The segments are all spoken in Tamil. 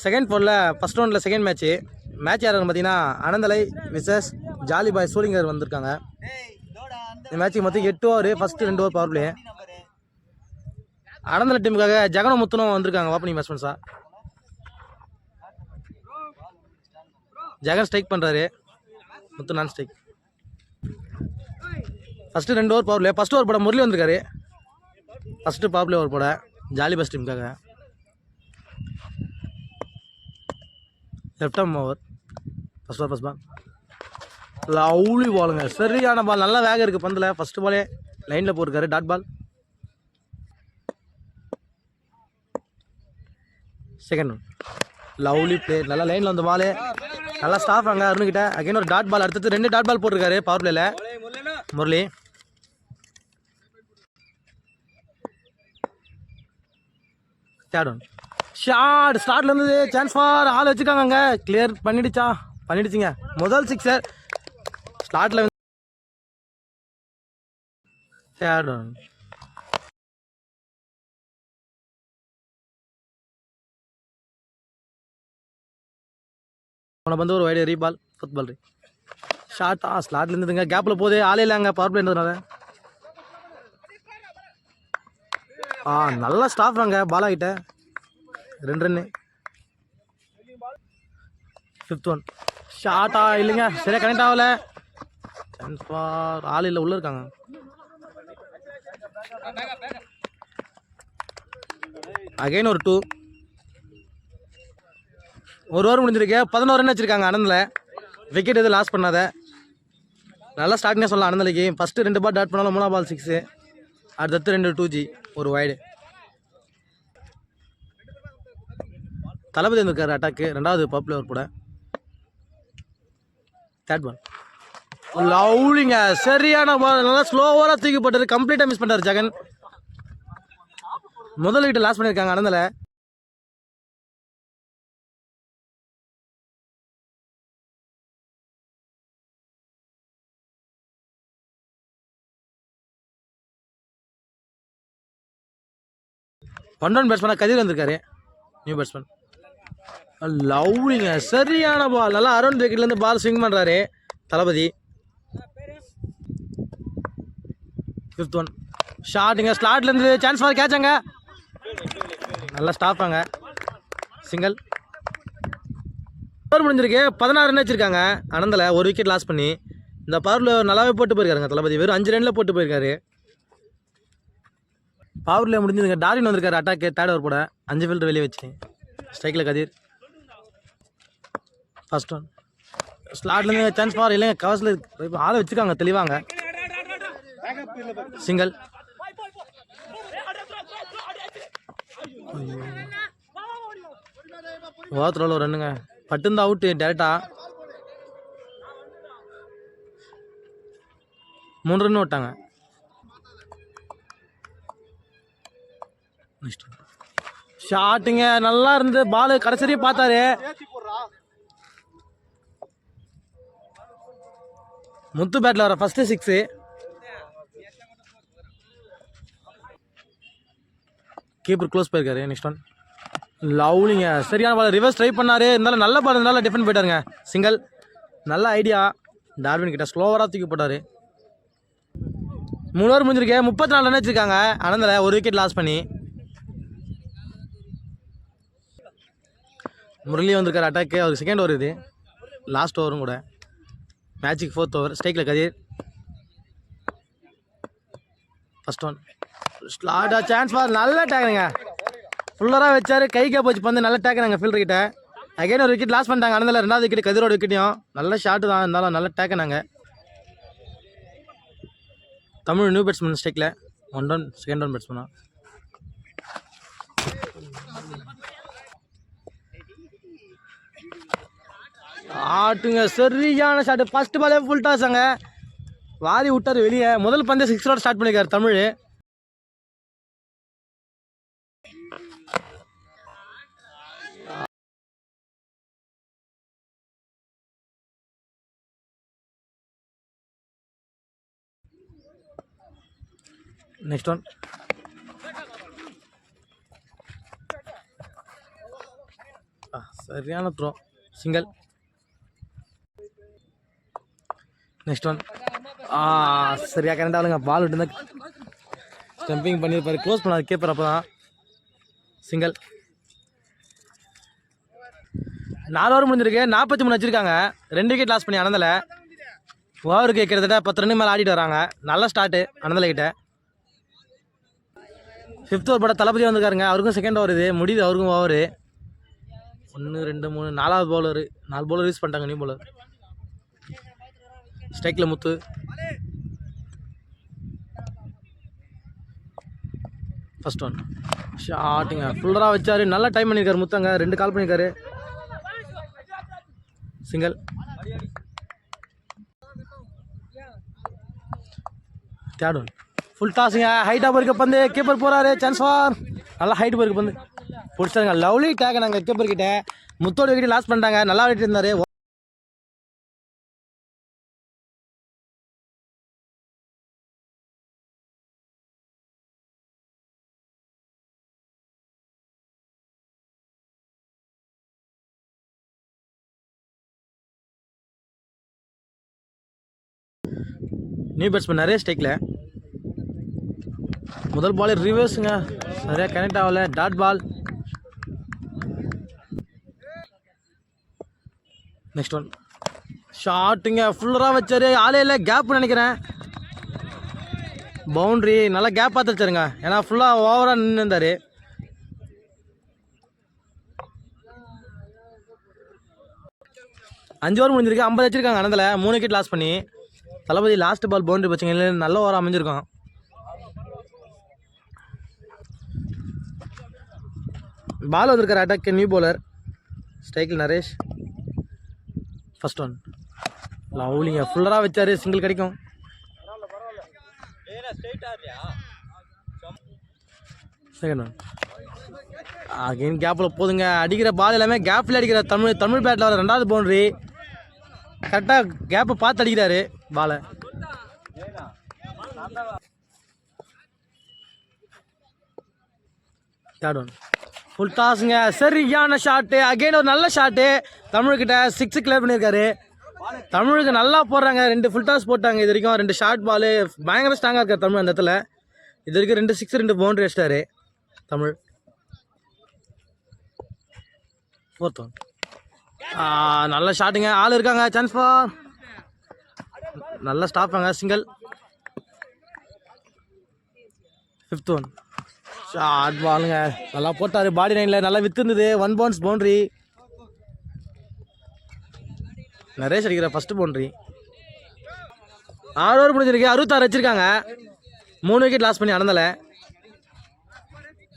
செகண்ட் ஃபோரில் ஃபஸ்ட் ரவுண்டில் செகண்ட் மேட்ச்சு மேட்ச் யாருன்னு பார்த்தீங்கன்னா Ananthalai versus jolly boy Sholinghur வந்திருக்காங்க. இந்த மேட்ச்சுக்கு மொத்தம் எட்டு ஓவர் ஃபஸ்ட்டு ரெண்டு ஓவர் பவர் பிளே அனந்தலை டீமுக்காக ஜெகன முத்துனும் வந்திருக்காங்க ஓப்பனிங் பேட்ஸ்மேன்ஸாக ஜெகன் ஸ்ட்ரைக் பண்ணுறாரு முத்து நான் ஸ்ட்ரைக் ஃபஸ்ட்டு ரெண்டு over power play first over போட முரளி வந்திருக்காரு. ஃபஸ்ட்டு பவர் பிளே ஓவர் போட jolly bus டீமுக்காக left arm over first ball first ball lovely பாலுங்க சரியான பால் நல்லா வேகம் இருக்குது பந்தில். ஃபஸ்ட்டு பாலே லைனில் போயிருக்காரு dot ball second one lovely play நல்லா லைனில் வந்த பாலு நல்லா ஸ்டாஃப் அங்கே அருணுக்கிட்ட அகைன் ஒரு டாட் பால் அடுத்தது ரெண்டு டாட் பால் போட்டிருக்காரு பவர் பிளேயில் முரளி. தேர்ட் ஒன் ஷாட் ஸ்டார்ட்ல இருந்து சான்ஸ் ஃபார் ஆள் வச்சுக்காங்க அங்கே கிளியர் பண்ணிடுச்சா? பண்ணிடுச்சுங்க. முதல் சிக்ஸர் ஸ்டார்ட்ல தேர்ட் ஒன் உனக்கு வந்து ஒரு வைடு ரீபால் ஃபுட்பால் ரீ. ஷார்ட் ஆ ஸ்லாட்ல இருந்துதுங்க. கேப்பில் போதே ஆளே இல்லைங்க பவர் பிளேன்றதுனால ஆ நல்லா ஸ்டாஃப் அங்கே பாலா கிட்ட. ரெண்டு ரன்னு ஃபிஃப்த் ஒன் ஷார்ட்டா இல்லைங்க. சரியா கனெக்ட் ஆகல. சான்ஸ் ஃபார் ஆள் இல்லை உள்ளே இருக்காங்க. அகைன் ஒரு டூ ஒரு ஓவர் முடிஞ்சிருக்கு. பதினோரு ரன் வச்சுருக்காங்க அனந்தில். விக்கெட் எதுவும் லாஸ் பண்ணாத. நல்லா ஸ்டார்ட்னே சொல்லலாம் அனந்தலைக்கு. ஃபஸ்ட்டு ரெண்டு பால் டாட் பண்ணாலும் மூணா பால் சிக்ஸு அடுத்தடுத்து ரெண்டு டூ ஜி ஒரு வைடு தளபதி இருக்கார்? அட்டாக்கு ரெண்டாவது பாப்புலர் கூட. தேர்ட் பால் லவ்லிங்க சரியான பால் நல்லா ஸ்லோவாக தூக்கி கம்ப்ளீட்டாக மிஸ் பண்ணாரு ஜெகன். முதல் வீட்டை லாஸ் பண்ணியிருக்காங்க அனந்தல. ஒன் ரன் பேட்ஸ்மேனாக கதிர் வந்திருக்காரு. நியூ பேட்ஸ்மேன் லவ்லிங்க சரியான பால் நல்லா அரௌண்ட் விக்கெட்லேருந்து பால் ஸ்விங் பண்ணுறாரு தளபதி. ஃபிஃப்த் ஒன் ஷாட்டுங்க ஸ்லாட்லேருந்து சான்ஸ் ஃபார் கேட்சாங்க நல்லா ஸ்டாப்பாங்க சிங்கிள் ஓவர் முடிஞ்சிருக்கு. பதினாறு ரன் வச்சுருக்காங்க. அனந்தில் ஒரு விக்கெட் லாஸ் பண்ணி இந்த பவரில் நல்லாவே போட்டு போயிருக்காருங்க தளபதி. வெறும் அஞ்சு ரனில் போட்டு போயிருக்காரு. பவரில் முடிஞ்சதுங்க. டாரின் வந்திருக்காரு அட்டாக்கு தேர்ட் ஓவர் போட. அஞ்சு ஃபீல்டர் வெளியே வச்சு. ஸ்ட்ரைக்கில் கதிர். ஃபஸ்ட் ஒன் ஸ்லாட்லேருந்து சான்ஸ் பார். இல்லைங்க கவர்ஸில் ஆளை வச்சுருக்காங்க தெளிவாங்க. சிங்கிள் ஓவத்தில் ஒரு ரன்னுங்க பட்டுந்தா அவுட்டு டேரெக்டா மூணு ரன் விட்டாங்க. ஷாட்டுங்க நல்லா இருந்து பால் கடைசி பார்த்தாரு. முத்து பேட்டில் வர ஃபர்ஸ்ட் சிக்ஸு கீப்பர் க்ளோஸ் போயிருக்காரு நெக்ஸ்ட் ஒன் லவ்லிங்க சரியான பால் ரிவர்ஸ் ட்ரை பண்ணாரு. இருந்தாலும் நல்ல பால் இருந்தாலும் டிஃபெண்ட் போயிட்டாருங்க. சிங்கிள் நல்ல ஐடியா டார்வின் கிட்ட ஸ்லோவராக தூக்கி போட்டாரு. மூணு ஓவர் முடிஞ்சிருக்கு. முப்பத்தி நாலு ரன் வச்சிருக்காங்க அனந்தில் ஒரு விக்கெட் லாஸ் பண்ணி. முரளி வந்திருக்கார் அட்டாக்கு அவர் செகண்ட் ஓவர் இது. லாஸ்ட் ஓவரும் கூட. மேட்சுக்கு ஃபோர்த் ஓவர் ஸ்ட்ரைக்கில் கதிர். ஃபஸ்ட் ஒன் ஸ்லாடா சான்ஸ் ஃபார் நல்ல டேக்குங்க ஃபுல்லராக வச்சாரு. கைக்கே போச்சு பந்து. நல்ல டேக்குனாங்க ஃபீல்டர் கிட்ட. அகைன் ஒரு விக்கெட் லாஸ் பண்ணிட்டாங்க. அனந்தில் ரெண்டாவது விக்கெட் கதிரோட விக்கெட்டையும் நல்ல ஷாட்டு தான். இருந்தாலும் நல்ல டேக்குனாங்க தமிழ் நியூ பேட்ஸ்மேன் ஸ்ட்ரைக்கில் ஒன் ரன் செகண்ட் ரன் பேட்ஸ்மேனா ஆட்டுங்க சரியான ஷாட்டு ஃபஸ்ட்டு பாலே ஃபுல் டாஸாங்க வாரி விட்டார் வெளியே. முதல் பந்தே சிக்ஸரோட ஸ்டார்ட் பண்ணியிருக்காரு தமிழ். நெக்ஸ்ட் ஒன் ஆ, சரியான த்ரோ சிங்கிள் நெக்ஸ்ட் ஒன் ஆ சரியா கரெக்டாக ஆளுங்க. பால் விட்டு ஸ்டம்பிங் பண்ணியிருப்பாரு க்ளோஸ் பண்ணார் கேப்பர் அப்போ தான் சிங்கிள் நாலு ஓவர் முடிஞ்சிருக்கு. நாற்பத்தி மூணு வச்சுருக்காங்க. ரெண்டு விக்கெட் லாஸ் பண்ணி அனந்தல. ஓவருக்கு கிட்டத்தட்ட பத்து ரன் மேலே ஆடிட்டு வராங்க. நல்ல ஸ்டார்ட்டு அனந்தலை கிட்ட. ஃபிஃப்த் ஓவர் போட தளபதி வந்திருக்காருங்க. அவருக்கும் செகண்ட் ஓவர் இது. முடியுது. அவருக்கும் ஓவரு ஒன்று ரெண்டு மூணு நாலாவது பவுலரு நாலு பவுலர் யூஸ் பண்ணிட்டாங்க. நியூ பவுலர் ஸ்ட்ரைக்கில் முத்து. ஃபஸ்ட் ஒன் ஷாட்டுங்க ஃபுல்லராக வச்சார். நல்லா டைம் பண்ணியிருக்காரு முத்தங்க ரெண்டு கால் பண்ணியிருக்காரு சிங்கிள் தேர்ட் ஒன் ஃபுல் டாஸுங்க ஹைட்டாக போயிருக்க பந்து. கீப்பர் போகிறாரு சான்ஸ் ஃபார் நல்லா ஹைட் போயிருக்க பந்து. பிடிச்சாருங்க. லவ்லி டேக் நாங்கள் கீப்பர் கிட்டே. முத்தோட விக்கெட் லாஸ் பண்ணிட்டாங்க. நல்லா ஆடிட்டு இருந்தார். நியூ பேட்ஸ்மேன் நிறைய ஸ்டேக்கில் முதல் பாலே ரிவர்ஸுங்க சரியாக கனெக்ட் ஆகலை. டாட் பால் நெக்ஸ்ட் ஒன் ஷாட்டுங்க ஃபுல்லராக வச்சாரு. ஆளே இல்லை. கேப் நினைக்கிறேன். பவுண்ட்ரி நல்லா கேப் பார்த்து வச்சாருங்க. ஏன்னா ஃபுல்லாக ஓவராக நின்று இருந்தார். அஞ்சு ஓவர் முடிஞ்சிருக்கு. ஐம்பது வச்சுருக்காங்க அனந்தில் மூணு விக்கெட் லாஸ் பண்ணி. தளபதி லாஸ்ட் பால் பவுண்டரி வச்சுங்க இல்லை நல்ல ஓரம் அமைஞ்சிருக்கோம் பால் வந்திருக்கார் அட்டாக் நியூ போலர் ஸ்ட்ரைக்கில் நரேஷ். ஃபர்ஸ்ட் ஒன் லவ்லிங்க ஃபுல்லராக வச்சார் சிங்கிள் கிடைக்கும். செகண்ட் ஒன் அகைன் கேப்பில் போதுங்க. அடிக்கிற பால் எல்லாமே கேப்பில் அடிக்கிற தமிழ் தமிழ் பேட்டில் வர ரெண்டாவது பவுண்ட்ரி கரெக்டாக கேப்பை பார்த்து அடிக்கிறாரு பாலை. தேர்ட் ஒன் ஃபுல் டாஸுங்க சரியான ஷாட்டு அகெயின் ஒரு நல்ல ஷாட்டு தமிழ்கிட்ட சிக்ஸ் கிளியர் பண்ணியிருக்காரு. தமிழுக்கு நல்லா போடுறாங்க. ரெண்டு ஃபுல் டாஸ் போட்டாங்க. இது வரைக்கும் ரெண்டு ஷார்ட் பாலு பயங்கர ஸ்ட்ராங்காக இருக்கார் தமிழ் அந்த இடத்துல. இது வரைக்கும் ரெண்டு சிக்ஸ் ரெண்டு பவுண்ட்ரி அடிச்சிட்டாரு தமிழ். ஃபோர்த் ஒன் நல்ல ஷாட்டுங்க ஆள் இருக்காங்க. சான்ஸ் ஃபார் நல்ல ஸ்டாப்பாங்க சிங்கிள் ஃபிஃப்த் ஒன் ஷார்ட் பாலுங்க நல்லா போட்டார். பாடி லைனில் நல்லா வித்துருந்தது. ஒன் பவுன்ஸ் பவுண்ட்ரி நரேஷ் அடிக்கிற ஃபஸ்ட்டு பவுண்ட்ரி ஆறு ஓவர் முடிஞ்சிருக்கு. அறுபத்தாறு வச்சுருக்காங்க. மூணு விக்கெட் லாஸ் பண்ணி அனந்தலை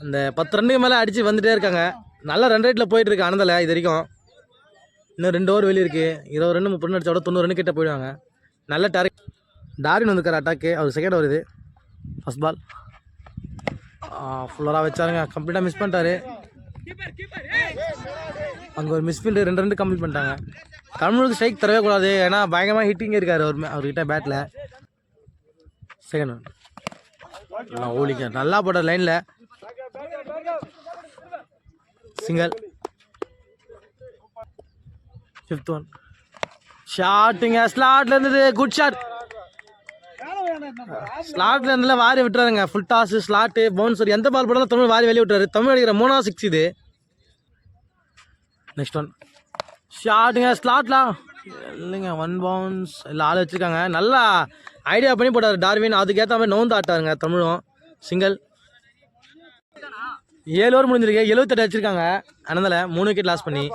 அந்த பத்து ரன்னுக்கு மேலே அடித்து வந்துகிட்டே இருக்காங்க. நல்லா ரன் ரேட்டில் போயிட்டுருக்கு அனந்தலை இது வரைக்கும். இன்னும் ரெண்டு ஓவர் வெளியே இருக்குது இருபது ரன் முப்பது ரன் அடிச்சோட தொண்ணூறு ரன் கிட்ட போயிடுவாங்க. நல்ல டார்க் டாரின் வந்துருக்கார் அட்டாக்கு அவர் செகண்ட் வருது ஃபஸ்ட் பால் ஃபுல்லராக வச்சாருங்க. கம்ப்ளீட்டாக மிஸ் பண்ணிட்டாரு. அங்கே ஒரு மிஸ்ஃபீல்டு ரெண்டு ரெண்டு கம்ப்ளீட் பண்ணிட்டாங்க. தமிழுக்கு ஸ்ட்ரைக் தரவே கூடாது. ஏன்னா பயங்கரமாக ஹிட்டிங் இருக்கார் அவர் அவர்கிட்ட பேட்டில் செகண்ட் ஒன் ஓலிக்க நல்லா போட்டார் லைனில் சிங்கிள் ஃபிஃப்த் ஒன் ஷாட்டுங்க ஸ்லாட்ல இருந்தது. குட் ஷாட் ஸ்லாட்ல இருந்துல வாரி விட்டுறாருங்க. ஃபுல் டாஸ் ஸ்லாட்டு பவுன்சர் எந்த பால் போட்டாலும் தமிழ் வாரி வெளியே விட்டுறாரு. தமிழ் அடிக்கிற மூணாவது சிக்ஸ் இது. நெக்ஸ்ட் ஒன் ஷாட்டுங்க ஸ்லாட்லாம் இல்லைங்க ஒன் பவுன்ஸ் இல்லை ஆள் வச்சுருக்காங்க. நல்லா ஐடியா பண்ணி போட்டார் டார்வின் அதுக்கேற்ற மாதிரி நோந்து ஆட்டாருங்க தமிழும். சிங்கிள் ஏழு ஓவர் முடிஞ்சிருக்கு. எழுபத்தெட்டு வச்சுருக்காங்க அதனால் மூணு விக்கெட் லாஸ் பண்ணி.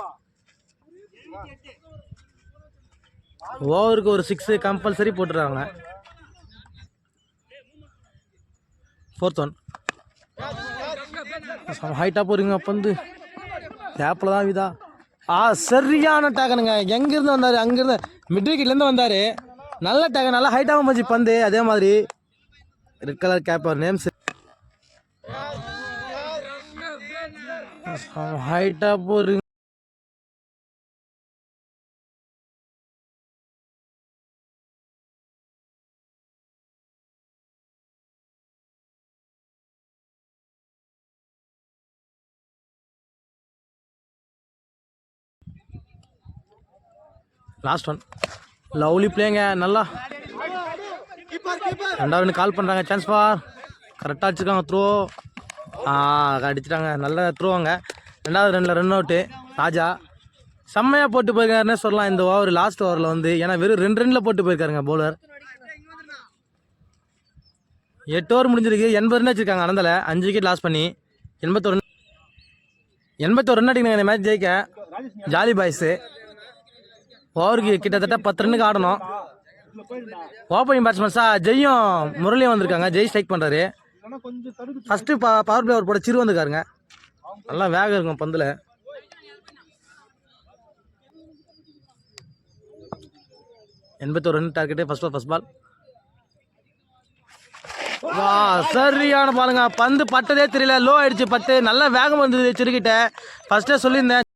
ஓவருக்கு ஒரு சிக்ஸு கம்பல்சரி போட்டுறாங்க. ஃபோர்த் ஒன் ஹைட்டாக போறீங்க பந்து கேப்பில் தான் விதா. ஆ சரியான டேக்கனுங்க எங்கேருந்து வந்தார்? அங்கேருந்து மிட் விக்கெட்லேருந்து வந்தார். நல்ல டேக்கன் நல்லா ஹைட்டாகவும் போச்சு பந்து. அதே மாதிரி ரெட் கலர் கேப் அவர் நேம்ஸ் ஹைட்டாக போகிறீங்க லாஸ்ட் ஒன் லவ்லி பிளேங்க நல்லா. ரெண்டாவது கால் பண்ணுறாங்க சான்ஸ் பார் கரெக்டாக அடிச்சிருக்காங்க த்ரோ அடிச்சிட்டாங்க நல்லா த்ரோவாங்க ரெண்டாவது ரெண்டில் ரன் அவுட்டு ராஜா. செம்மையாக போட்டு போயிருக்காருன்னே சொல்லலாம் இந்த ஓவர் லாஸ்ட் ஓவரில் வந்து. ஏன்னா வெறும் ரெண்டு ரெண்டில் போட்டு போயிருக்காருங்க பவுலர் எட்டு ஓவர் முடிஞ்சிருக்கு. எண்பது ரன் வச்சுருக்காங்க அனந்தில் அஞ்சு விக்கெட் லாஸ் பண்ணி. எண்பத்தொரு எண்பத்தோரு எண்பத்தொரு ரன் அடிக்கணும் இந்த மேட்ச் ஜெயிக்க. ஜாலி பாய்ஸு ஓவருக்கு கிட்டத்தட்ட பத்து ரன்னுக்கு ஆடணும். ஓப்பனிங் பேட்ஸ்மேன்ஸா ஜெய்யும் முரளியும் வந்திருக்காங்க. ஜெய் ஸ்ட்ரைக் பண்ணுறாரு ஃபஸ்ட்டு ப பவர் பிளே போட சிறு வந்துருக்காருங்க. நல்லா வேகம் இருக்கும் பந்தில். எண்பத்தோரு run target first ball first ball வா சரியான பாலுங்க பந்து பட்டதே தெரியல. லோ ஆயிடுச்சு பட்டு நல்லா வேகம் வந்தது சிறுகிட்ட. ஃபஸ்ட்டே சொல்லியிருந்தேன்.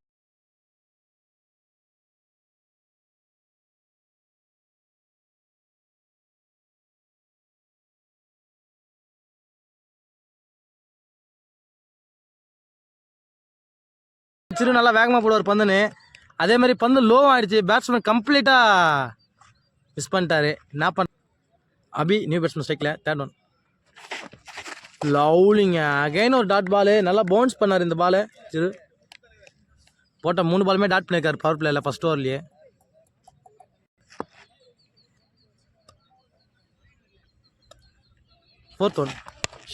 சிறு நல்லா வேகமாக போடுவார் பந்துன்னு. அதே மாதிரி பந்து லோ ஆகிடுச்சு பேட்ஸ்மேன் கம்ப்ளீட்டாக மிஸ் பண்ணிட்டாரு. என்ன பண்ண அபி நியூ பேட்ஸ்மேன் ஸ்ட்ரைக்கில் தேர்ட் ஒன் லவ்லிங்க அகைன் ஒரு டாட் பாலு நல்லா பவுன்ஸ் பண்ணார் இந்த பாலு சிறு. போட்ட மூணு பாலுமே டாட் பண்ணியிருக்காரு பவர் பிளேயில் ஃபர்ஸ்ட் ஓவர்லேயே ஃபோர்த் ஒன்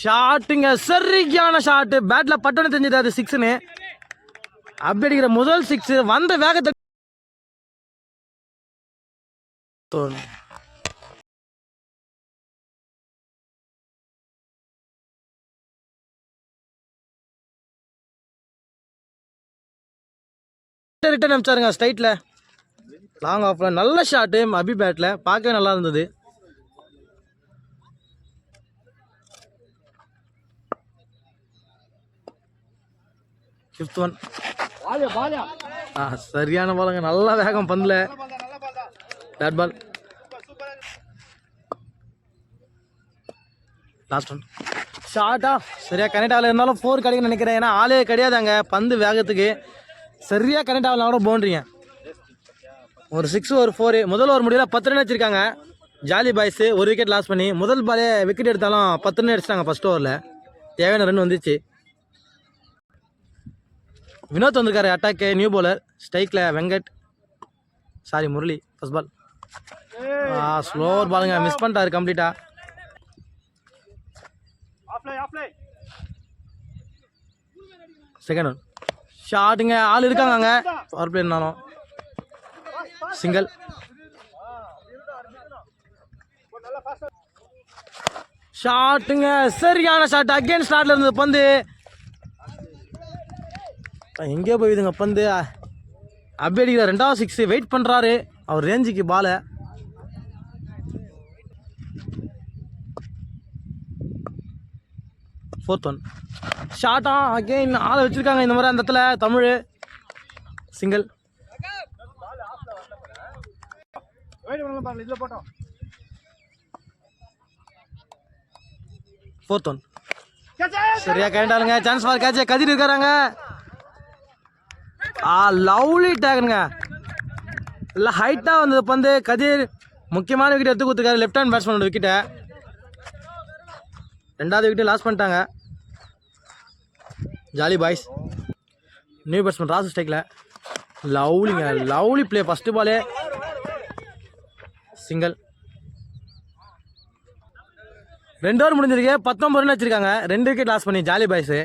ஷாட்டுங்க சரியான ஷாட்டு பேட்டில் பட்டோன்னு தெரிஞ்சது அது சிக்ஸ்னு அப்படி அடிக்கிற முதல் சிக்ஸ் வந்த வேகத்தை. ரிட்டர்ன் அமிச்சாருங்க ஸ்ட்ரைட்டில் லாங் ஆஃப்ல நல்ல ஷாட்டு அபி பேட்டில் பார்க்கவே நல்லா இருந்தது. ஃபிஃப்த் ஒன் ஆ சரியான பாலுங்க நல்ல வேகம் பந்தில் பேட் பால் லாஸ்ட் ஒன் ஷார்ட்டா சரியா கனெக்ட் ஆகல. இருந்தாலும் ஃபோர் கிடைக்கும்னு நினைக்கிறேன். ஏன்னா ஆளே கிடையாது அங்கே பந்து வேகத்துக்கு. சரியா கனெக்ட் ஆகலாம் கூட பவுண்ட்ரிங்க ஒரு சிக்ஸ் ஒரு ஃபோரு முதல் ஒரு முடியல பத்து ரன் வச்சிருக்காங்க ஜாலி பாய்ஸு ஒரு விக்கெட் லாஸ் பண்ணி முதல் பாலே விக்கெட் எடுத்தாலும் பத்து ரன் அடிச்சிட்டாங்க ஃபர்ஸ்ட் ஓவரில் தேவையான ரன் வந்துச்சு. வினோத் வந்திருக்காரு அட்டாக்கு நியூ bowler. ஸ்ட்ரைக்கில் Venkat. Sorry Murali first ball ஆ ஸ்லோவர் பாலுங்க மிஸ் பண்ணிட்டாரு கம்ப்ளீட்டாக செகண்ட் ஒன் ஷாட்டுங்க ஆள் இருக்காங்க அங்கே பவர் பிளே இருந்தாலும் சிங்கிள் ஷாட்டுங்க சரியான ஷாட் அகைன் ஸ்டார்ட்ல இருந்தது பந்து. எங்கேயோ போயுதுங்க பந்து அப்படி அடிக்கிற ரெண்டாவது சிக்ஸ் வெயிட் பண்ணுறாரு அவர் ரேஞ்சுக்கு பாலை ஃபோர்த் ஒன் ஷார்ட்டா அகெயின் ஆளை வச்சிருக்காங்க இந்த மாதிரி அந்த இடத்துல. தமிழ். சிங்கிள் ஃபோர்த் ஒன் சரியா கேட்டாலுங்க சான்ஸ் ஃபார் கேட்ச கதிர் இருக்காராங்க. ஆ லவ்லி டேக்குங்க இல்லை ஹைட்டாக வந்தது. பந்து கதிர் முக்கியமான விக்கெட் எடுத்து கொடுத்துருக்காரு. லெஃப்ட் ஹேண்ட் பேட்ஸ்மேனோட விக்கெட்டை ரெண்டாவது விக்கெட் லாஸ் பண்ணிட்டாங்க. Jolly boys new batsman Rasu ஸ்டைக்கில் லவ்லிங்க லவ்லி ப்ளே ஃபஸ்ட்டு பாலே சிங்கிள் ரெண்டு ஓவர் முடிஞ்சிருக்கு. பத்தொம்பது ரன் வச்சிருக்காங்க ரெண்டு விக்கெட் லாஸ் பண்ணி. ஜாலி பாய்ஸு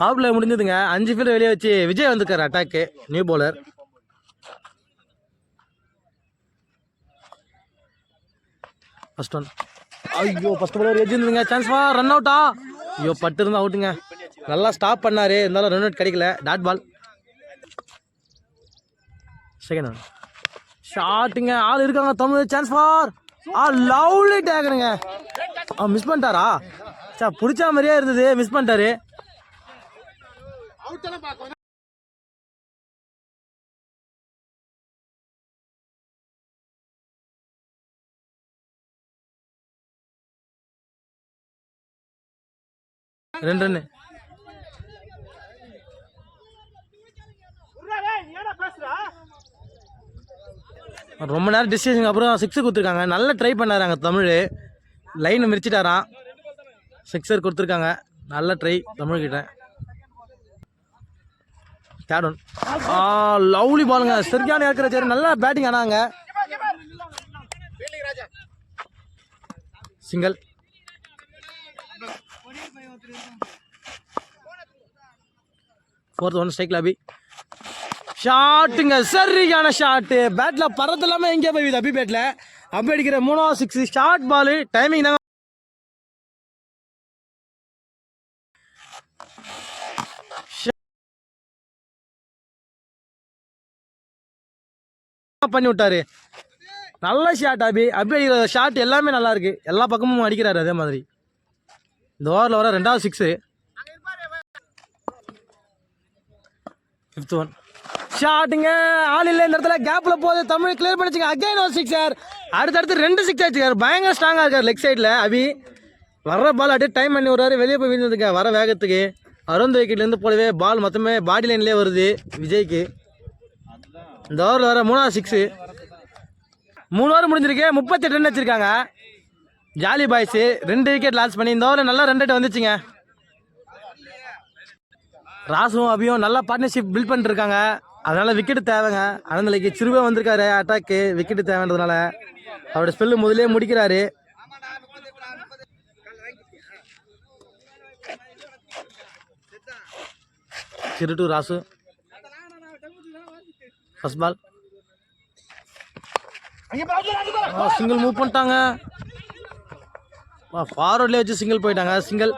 பவர் முடிஞ்சதுங்க. அஞ்சு பேர் வெளியே வச்சு விஜய் வந்துக்கார் அட்டாக்கு நியூ பவுலர் ஃபர்ஸ்ட் ஒன் ஐயோ ஃபர்ஸ்ட் பாலர் எஜிந்துங்க சான்ஸ் வா ரன் அவுட்டா ஐயோ பட்டு இருந்தா அவுட்டுங்க நல்லா ஸ்டாப் பண்ணாரு. இருந்தாலும் ரன் அவுட் கிடைக்கல. டாட் பால் செகண்ட் ஒன் ஷாட்டுங்க ஆள் இருக்காங்க. தமிழ் சான்ஸ் ஃபார் ஆ லவ்லி டேக்குங்க ஆ மிஸ் பண்ணிட்டாரா? சா பிடிச்ச மாதிரியே இருந்தது. மிஸ் பண்ணிட்டாரு. ரெண்டு ரன்னு ரொம்ப நேரம் டிஸ்கஷனுக்கு அப்புறம் சிக்ஸு கொடுத்துருக்காங்க. நல்லா ட்ரை பண்ணாராங்க தமிழ். லைனை மிரிச்சிட்டாராம் சிக்ஸர் கொடுத்துருக்காங்க. நல்ல ட்ரை தமிழ்கிட்ட. தேர்ட் ஒன் லவ்லி பாலுங்க. சரியான இருக்கிற சரி நல்லா பேட்டிங் ஆனாங்க. Single fourth one strike Abhi ஷாட்டுங்க சரியான ஷாட்டு பேட்டில் பறந்து இல்லாமல் எங்கே போய் அபி பேட்டில் அபி அடிக்கிற மூணாவது சிக்ஸ் ஷார்ட் பால் டைமிங் தாங்க பண்ணி விட்டாரு. நல்ல ஷாட் அபி அபி அடிக்கிற ஷாட் எல்லாமே நல்லா இருக்கு. எல்லா பக்கமும் அடிக்கிறாரு அதே மாதிரி. இந்த ஓவரில் வர ரெண்டாவது சிக்ஸு ஃபிஃப்த் ஒன் ஷாட்டுங்க ஆள் இல்லை இந்த இடத்துல. கேப்பில் போது தமிழ் கிளியர் பண்ணிச்சுங்க. அகைன் ஒரு சிக்ஸர் அடுத்தடுத்து ரெண்டு சிக்ஸ் ஆச்சுக்காரு பயங்கர ஸ்ட்ராங்காக இருக்கார் லெக் சைடில் அபி வர்ற பால் அப்படியே டைம் பண்ணி விடுறாரு. வெளியே போய் வீழ்ந்துருக்க வர வேகத்துக்கு. அருந்த விக்கெட்லேருந்து போடவே பால் மொத்தமே பாடி லைன்லேயே வருது. விஜய்க்கு. இந்த ஓவரில் வர மூணாவது சிக்ஸு மூணு ஓவர் முடிஞ்சிருக்கு முப்பத்தெட்டு ரன் வச்சிருக்காங்க. ஜாலி பாய்ஸு ரெண்டு விக்கெட் லாஸ் பண்ணி இந்த ஓவரில் நல்லா ரெண்டு வந்துச்சுங்க. ராசுவும் அபியும் நல்லா பார்ட்னர்ஷிப் பில்ட் பண்ணிருக்காங்க. அதனால் விக்கெட்டு தேவைங்க. அனந்தலைக்கு சிறுவே வந்திருக்காரு அட்டாக்கு விக்கெட்டு தேவைன்றதுனால. அவரோட ஸ்பெல்லு முதலே முடிக்கிறாரு. Siru to Rasu. First ball single move பண்ணிட்டாங்க. ஃபார்வர்ட்லேயே வச்சு சிங்கிள் போயிட்டாங்க சிங்கிள்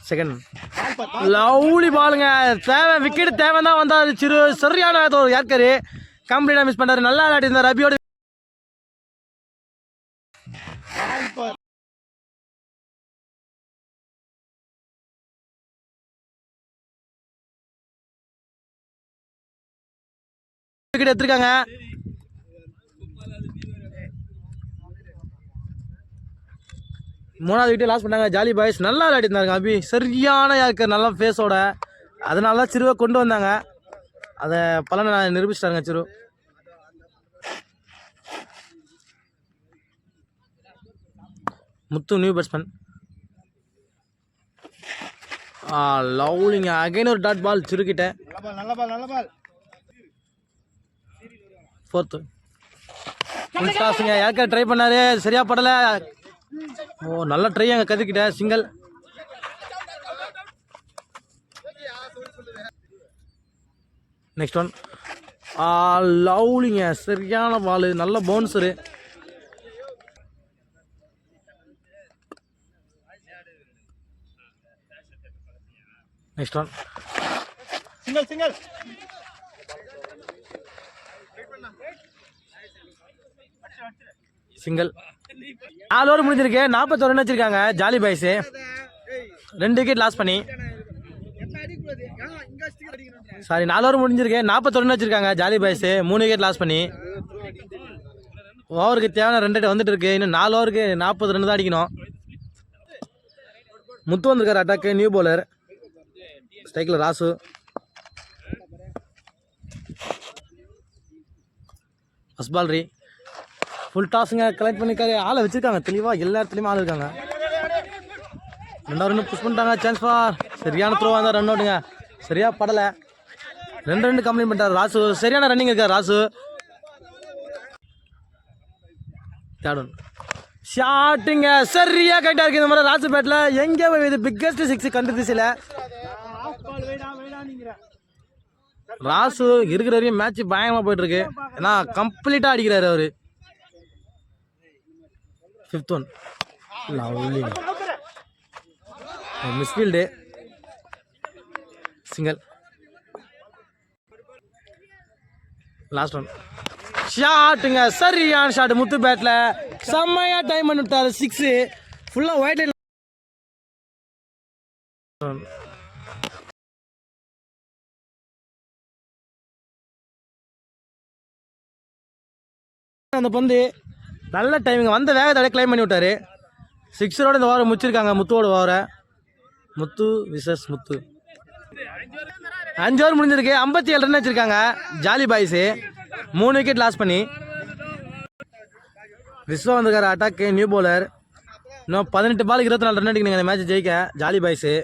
செகண்ட் லவ்லி பாலுங்க தேவை விக்கெட் தேவை தான் வந்தார் சிறு சரியான ஒரு யார்கரு கம்ப்ளீட்டாக மிஸ் பண்ணாரு நல்லா விளையாடி இருந்தார் ரபியோட விக்கெட் எடுத்திருக்காங்க. மூணாவது விக்கெட் லாஸ் பண்ணாங்க. ஜாலி பாய்ஸ் நல்லா விளையாடிருந்தாங்க அபி. சரியான யாருக்கு நல்ல ஃபேஸோட அதனால தான் சிறுவை கொண்டு வந்தாங்க. அதை பலனை நிரூபிச்சிட்டாங்க சிறு. முத்து நியூ பேட்ஸ்மேன் லவ்லிங்க அகைன் ஒரு டாட் பால் சிறுகிட்ட நல்ல பால் நல்ல பால் ஃபோர்த்து ஃபுல் டாஸுங்க யாருக்கா ட்ரை பண்ணாரு சரியா படலை. ஓ நல்ல ட்ரை அங்கே கதிக்கிட்ட சிங்கிள் நெக்ஸ்ட் ஒன் லவ்லிங்க சரியான பால் நல்ல bouncer next one single single single நாலு ஓவர் முடிஞ்சிருக்கு. நாற்பத்தோரு ரன் வச்சிருக்காங்க. ஜாலி பாய்ஸு ரெண்டு விக்கெட் லாஸ் பண்ணி. சாரி நாலு ஓவர் முடிஞ்சிருக்கு. நாற்பத்தொரு ரன் வச்சிருக்காங்க. ஜாலி பாய்ஸு மூணு விக்கெட் லாஸ் பண்ணி. ஓவருக்கு தேவையான ரெண்டு ரன் வந்துட்டு இருக்கு. இன்னும் நாலு ஓவருக்கு நாற்பது ரன் தான் அடிக்கணும். முத்து வந்திருக்காரு அட்டாக்கு நியூ போலர் ஸ்ட்ரைக்கில் ராசு. ஃபஸ்ட் பால் ரீ ஃபுல் டாஸுங்க கலெக்ட் பண்ணிக்காரு ஆளை வச்சுருக்காங்க. தெளிவாக எல்லா இடத்துலையுமே ஆள் இருக்காங்க. ரெண்டாவது ரெண்டு புஷ் பண்ணிட்டாங்க. சான்ஸ் ஃபார் சரியான த்ரோவாக இருந்தால் ரன் அவுட்டுங்க சரியாக படலை. ரெண்டு ரெண்டு கம்ப்ளைண்ட் பண்ணிட்டார். ராசு சரியான ரன்னிங் இருக்கார் ராசு. தேடும் ஷாட்டுங்க சரியாக கரெக்டாக இருக்குது இந்த மாதிரி ராசு பேட்டில் எங்கே போய் இது பிக்கஸ்ட் சிக்ஸ் கண்டு திசையில் ராசு இருக்கிற வரையும் மேட்ச் பயங்கரமாக போயிட்டுருக்கு ஏன்னா கம்ப்ளீட்டாக அடிக்கிறாரு அவர். Fifth one lovely misfield single last one ஷாட்டுங்க சரியான ஷாட் முத்து பேட்டில் செம்மையா டைம் பண்ணி விட்டாரு சிக்ஸு ஃபுல்லாக ஒயிட் லைன் அந்த பந்து நல்ல டைமிங் வந்த வேகத்தோட கிளைம் பண்ணி விட்டாரு சிக்ஸரோட இந்த ஓவரை முடிச்சிருக்காங்க. முத்துவோட ஓவரை முத்து விசஸ் முத்து. அஞ்சு ஓவர் முடிஞ்சிருக்கு. ஐம்பத்தி ஏழு ரன் வச்சுருக்காங்க. ஜாலி பாய்ஸு மூணு விக்கெட் லாஸ் பண்ணி. விஸ்வா வந்திருக்காரு. அட்டாக்கு நியூ பவுலர் இன்னும் பதினெட்டு பாலுக்கு இருபத்தி நாலு ரன் அடிக்கணுங்க இந்த மேட்ச் ஜெயிக்க. ஜாலி பாய்ஸு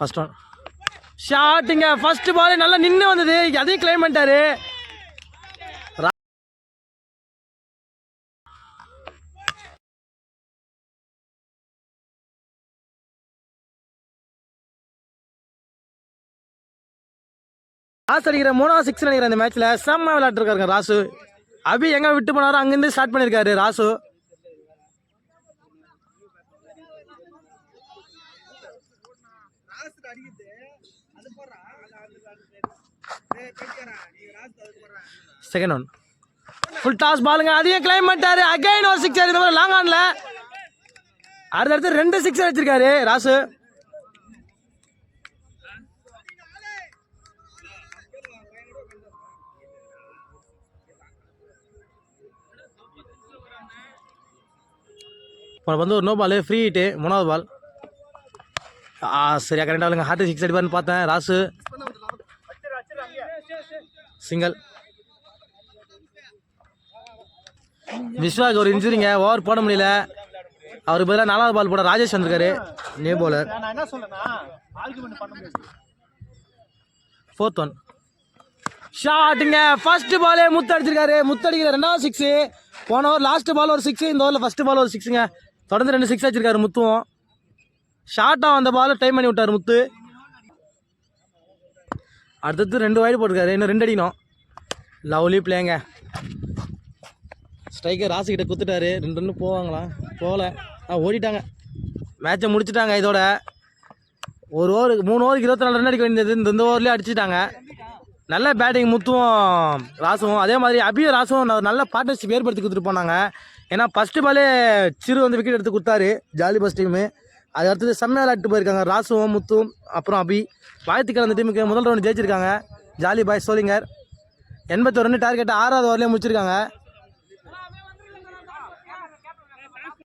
ஃபஸ்ட் ஒன் ஷாட்டுங்க ஃபர்ஸ்ட் பால் நல்லா நின்று வந்தது. அதையும் கிளைம் பண்ணிட்டாரு. ராஸ் அடிக்கிற மூணாவது சிக்ஸ் அடிக்கிற இந்த மேட்ச்ல செம்ம விளையாட்டுருக்காருங்க ராசு. அபி எங்க விட்டு போனாரோ அங்கிருந்து ஸ்டார்ட் பண்ணியிருக்காரு Rasu. Second one full toss பாலுங்க அதையும் கிளைம் பண்ணிட்டாரு. அகைன் ஒரு சிக்ஸர் இந்த மாதிரி லாங் ஆன்ல அடுத்தடுத்து ரெண்டு சிக்ஸர் வச்சிருக்காரு. ராசு. இப்போ வந்து ஒரு நோ பால் ஃப்ரீ ஹிட்டு மூணாவது பால் ஆ சரியா கரெக்டாக இல்லைங்க ஹார்ட் சிக்ஸ் அடிப்பார்னு பார்த்தேன். ராசு. சிங்கிள் விஸ்வாக்கு ஒரு இன்ஜுரிங்க ஓவர் போட முடியல. அவருக்கு பதிலாக நாலாவது பால் போட ராஜேஷ் வந்திருக்காரு. பண்ண முடியாது. ஃபோர்த் ஒன் ஷாட்டுங்க ஃபர்ஸ்ட் பாலே முத்து அடிச்சிருக்காரு. முத்து அடிக்கிற ரெண்டாவது சிக்ஸு போன ஓவர் லாஸ்ட் பால் ஒரு சிக்ஸ் இந்த ஓவரில் ஃபர்ஸ்ட் பால் ஒரு சிக்ஸுங்க தொடர்ந்து ரெண்டு சிக்ஸ் அடிச்சிருக்காரு முத்துவும். ஷார்ட்டாக வந்த பால் டைம் பண்ணி விட்டார் முத்து. அடுத்தது ரெண்டு வைடு போட்டிருக்காரு. இன்னும் ரெண்டு அடிக்கணும். லவ்லி பிளேங்க ஸ்ட்ரைக்கர் ராசிக்கிட்ட குத்துட்டாரு. ரெண்டு ரெண்டு போவாங்களா? போகல. ஆ ஓடிட்டாங்க. மேட்சை முடிச்சுட்டாங்க இதோட. ஒரு ஓவருக்கு மூணு ஓவருக்கு இருபத்தி நாலு ரன் அடிக்க வேண்டியது. இந்த இந்த ஓவர்லேயே அடிச்சிட்டாங்க. நல்ல பேட்டிங் முத்துவும் ராசுவும். அதே மாதிரி அபியும் ராசுவும் நல்ல பார்ட்னர்ஷிப் ஏற்படுத்தி கொடுத்துட்டு போனாங்க. ஏன்னா ஃபஸ்ட்டு பாலே சிறு வந்து விக்கெட் எடுத்து கொடுத்தாரு. ஜாலி பஸ் டீமு அது அடுத்தது செம்மையாக விளையாட்டு போயிருக்காங்க. ராசுவும் முத்தும் அப்புறம் அபி. வாழ்த்துக்கள் அந்த டீமுக்கு முதல் ரவுண்டு ஜெயிச்சிருக்காங்க. ஜாலி பாய் சோலிங்கர் எண்பத்தொரு ரன் டார்கெட் ஆறாவது ஓவர்லேயே முடிச்சிருக்காங்க.